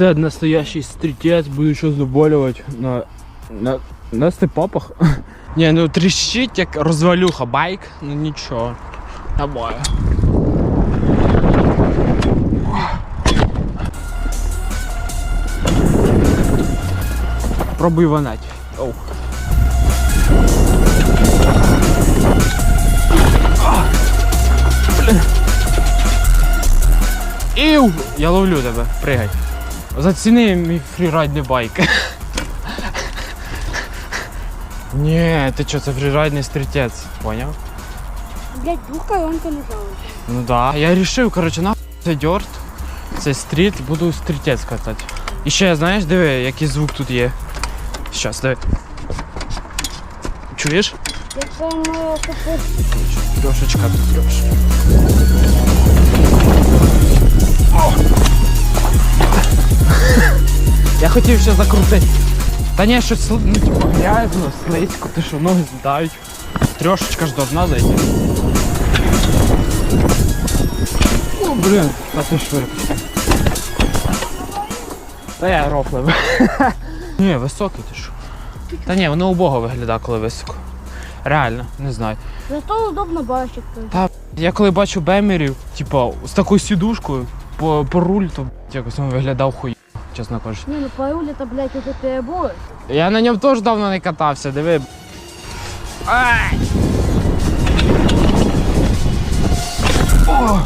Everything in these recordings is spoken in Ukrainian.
Це настоящий стрітець, буду що заболювати на, на, на степапах. Ні, ну тріщить як розвалюха байк, ну нічого. Набою. Пробуй ванать. Оу. Іу! Я ловлю тебе, пригай. Заціни мій фрірайдний байк. Ні, ти що, це фрірайдний стрітець, поняв? Блять, двух коронка нажала. Ну да. Я рішив, коротше, на це дьорт, це стріт, буду стрітець катати. І ще, знаєш, диви, який звук тут є. Щас, диви. Чуєш? Я трошки. Я хотів ще закрутити. Та ні, щось ну, типу, грязно, слизько, ти що ноги злітають. Трьошечка ж должна зайти. О, блін, та ти швидко. Та я рофлив. Ні, високий ти що. Та ні, воно убого виглядає, коли високо. Реально, не знаю. зато удобно бачити. Я коли бачу бемерів, типу, з такою сідушкою по, по руль, то якось він виглядав хуй, чесно кажучи. Не, ну рулі то, блядь, это перебор. Я на ньому теж давно не катався, диви. Ай! О!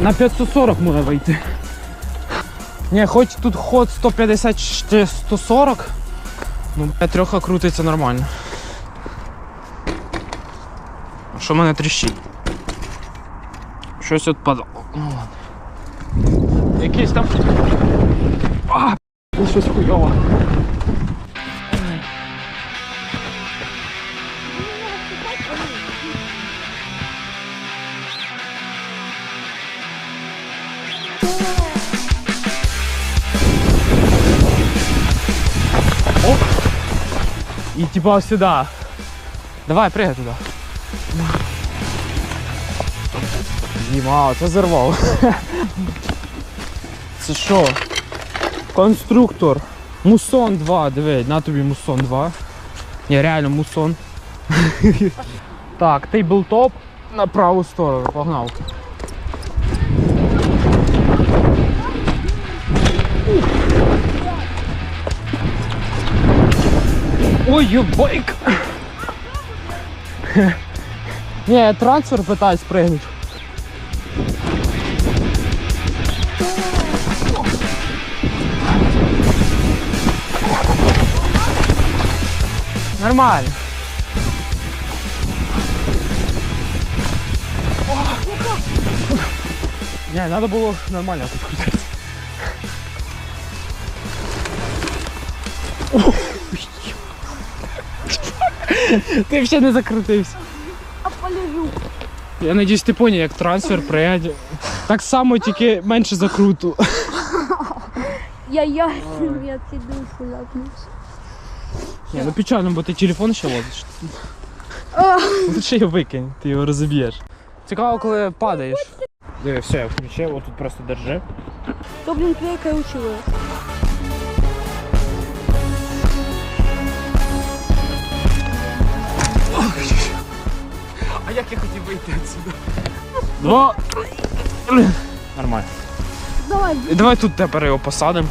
На 540 можна вийти. Ні, хоч тут ход 150 чи 140, ну трьоха крутиться нормально. Що мене тріщить? Щось відпадало. Ну ладно. Якийсь там. А, щось хуйово. И типа сюда. Давай, прыгай туда. Діма, це зірвав. Це що? Конструктор. Мусон 2, диви, на тобі мусон 2. Ні, реально мусон. так, тейблтоп на праву сторону, погнав. Ой, юбойк! Ні, трансфер питаюсь пригнути. Нормально. Не, надо було нормально тут. Ти ще не закрутився. А полежу. Я надіюсь, ти поняв, як трансфер прийняти. Так само, тільки менше закруту. Я ясним, я піду шляпнусь. Ні, ну печально, бо ти телефон ще возиш. Лучше його викинь, ти його розіб'єш. Цікаво, коли падаєш. Диви, все, я включив, отут просто держи. То, блин, клейка учила. А як я хотів вийти відсюди? Два. Нормально. Давай, давай тут тепер його посадимо.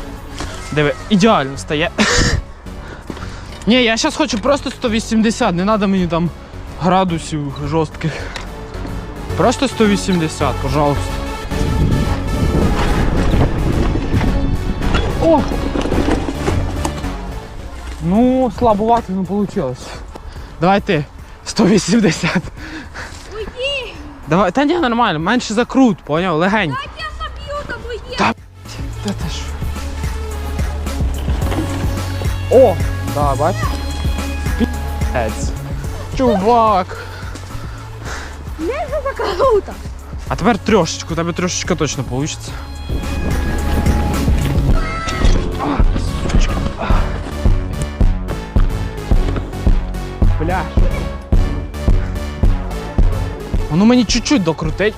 Диви, ідеально стає. Ні, я зараз хочу просто 180, не треба мені там градусів жорстких. Просто 180, пожалуйста. О! Ну, слабовато, ну вийшло. Давай ти. 180. уйди! Давай, та ні, нормально, менше закрут, поняв, легенько. Я забью тобой, е! Та Та ти ж. О! Да, бач. Пі***ець. Чувак. Не круто! А тепер трошечку, у тебе трошечка точно вийде. Бля. Воно мені чуть-чуть докрутить.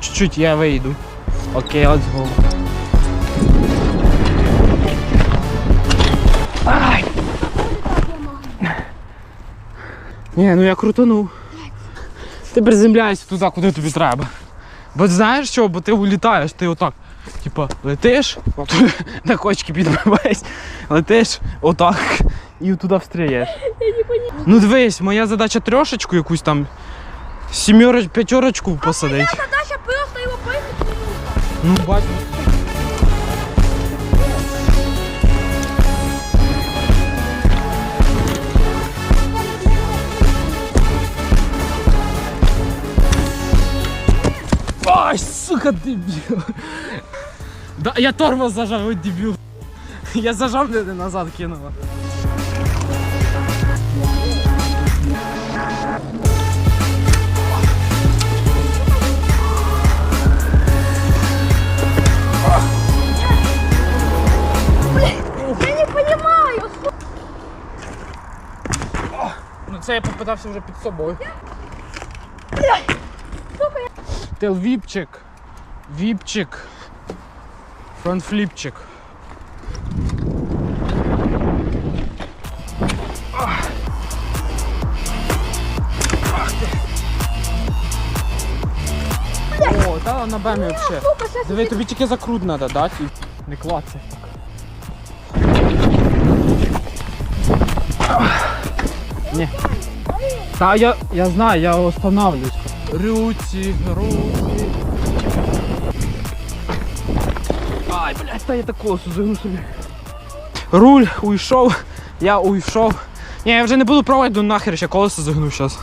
Чуть-чуть я вийду. Окей, let's go. Ні, ну я крутанув. Ти приземляйся туди, куди тобі треба. Бо знаєш що? Бо ти улітаєш, ти отак. Типа, летиш, на кочки підбиваєш, летиш отак і туди встрієш. Ну дивись, моя задача трьошечку якусь там. Сімерочку, п'ятерочку посадить. Задача просто його поймати. Ну, бачу. Ай, сука, дебіл. Да, я тормоз зажав, ой, дебіл. Я зажав, де назад кинула. Я не понимаю. Ну це я попитався вже під собою. Тел віпчик. Фронтфліпчик. О, та на бемі взагалі. Диви, тобі тільки закрут треба дати. Не клацай. Ні. Та я, я знаю, я останавливаюсь. Руці, руці. Ай, блядь, та я так колесо загну собі. Руль уйшов, я уйшов. Ні, я вже не буду пробувати, ну нахер ще колесо загну зараз.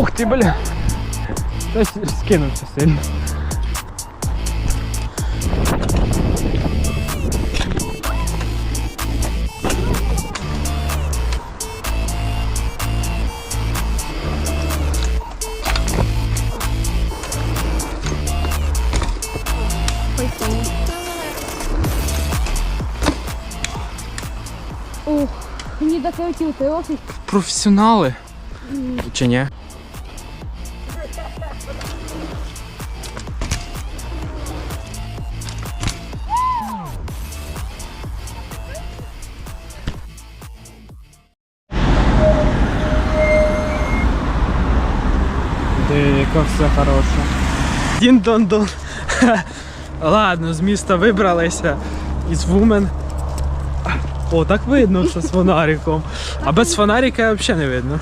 Ух ти, бля. Десь скинувся сильно. Не докрутил ты офис. Професіонали. Чи ні? Яка все хороше. Дін-дон-дон. Ладно, з міста вибралися. Із Вумен. О, так видно, що з фонариком. А без фонарика взагалі не видно.